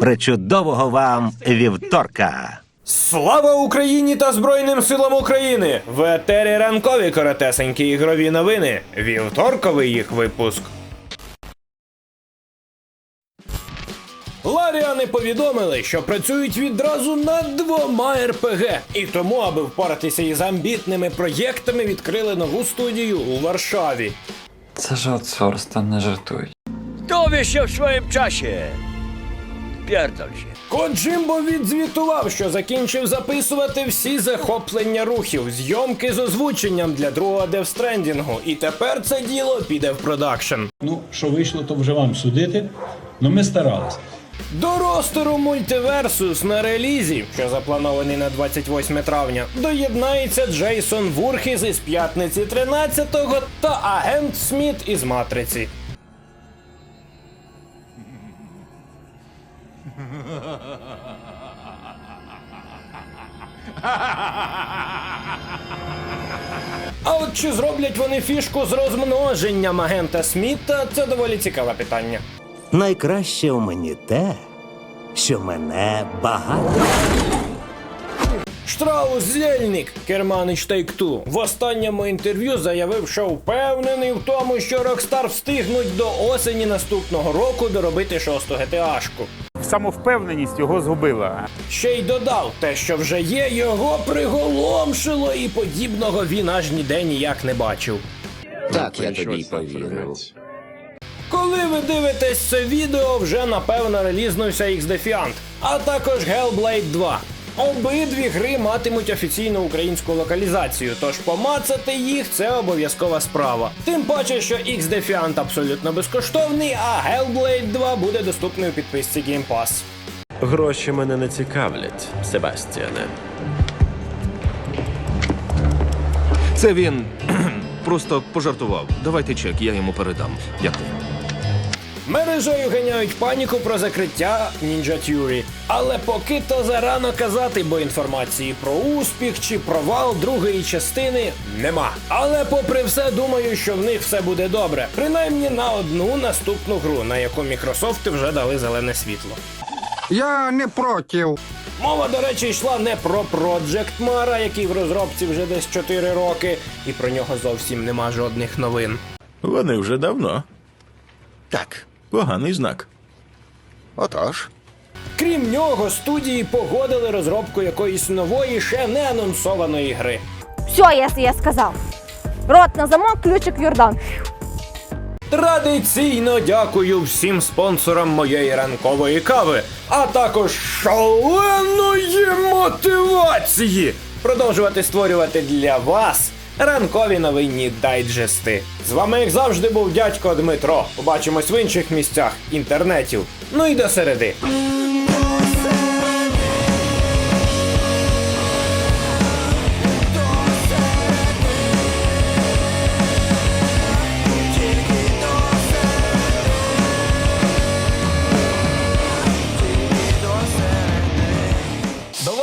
Причудового вам вівторка! Слава Україні та Збройним силам України! В етері ранкові коротесенькі ігрові новини. Вівторковий їх випуск. Ларіани повідомили, що працюють відразу над двома РПГ, і тому, аби впоратися із амбітними проєктами, відкрили нову студію у Варшаві. Це ж аутсорс, там не жартують. Dowiesz się w swoim czasie. Pierdol się. Коджимбо відзвітував, що закінчив записувати всі захоплення рухів, зйомки з озвученням для другого девстрендінгу, і тепер це діло піде в продакшн. Ну, що вийшло, то вже вам судити. Ну ми старались. До ростеру мультиверсус на релізі, що запланований на 28 травня, доєднається Джейсон Вурхіз із п'ятниці 13-го та агент Сміт із Матриці. А от чи зроблять вони фішку з розмноженням агента Сміта, це доволі цікаве питання. Найкраще у мені те, що мене багато. Штраус Зельник, керманич Take-Two, в останньому інтерв'ю заявив, що впевнений в тому, що Rockstar встигнуть до осені наступного року доробити шосту GTA-шку. Самовпевненість його згубила. Ще й додав, те, що вже є, його приголомшило, і подібного він аж ніде ніяк не бачив. Так, я тобі повірив. Коли ви дивитесь це відео, вже напевно релізнувся X-Defiant, а також Hellblade 2. Обидві гри матимуть офіційну українську локалізацію, тож помацати їх це обов'язкова справа. Тим паче, що X-Defiant абсолютно безкоштовний, а Hellblade 2 буде доступний у підписці Game Pass. Гроші мене не цікавлять, Себастьяне. Це він просто пожартував. Давайте чек, я йому передам. Дякую. Мережею ганяють паніку про закриття Ninja Theory. Але поки то зарано казати, бо інформації про успіх чи провал другої частини нема. Але попри все, думаю, що в них все буде добре. Принаймні на одну наступну гру, на яку Мікрософти вже дали зелене світло. Я не проти. Мова, до речі, йшла не про Project Mara, який в розробці вже десь 4 роки, і про нього зовсім нема жодних новин. Вони вже давно. Так. Поганий знак. Отож. Крім нього, студії погодили розробку якоїсь нової, ще не анонсованої гри. Все, я, я сказав. Рот на замок, ключик в Йордан. Традиційно дякую всім спонсорам моєї ранкової кави, а також шаленої мотивації продовжувати створювати для вас ранкові новинні дайджести. З вами, як завжди, був дядько Дмитро. Побачимось в інших місцях інтернетів. Ну і до середи.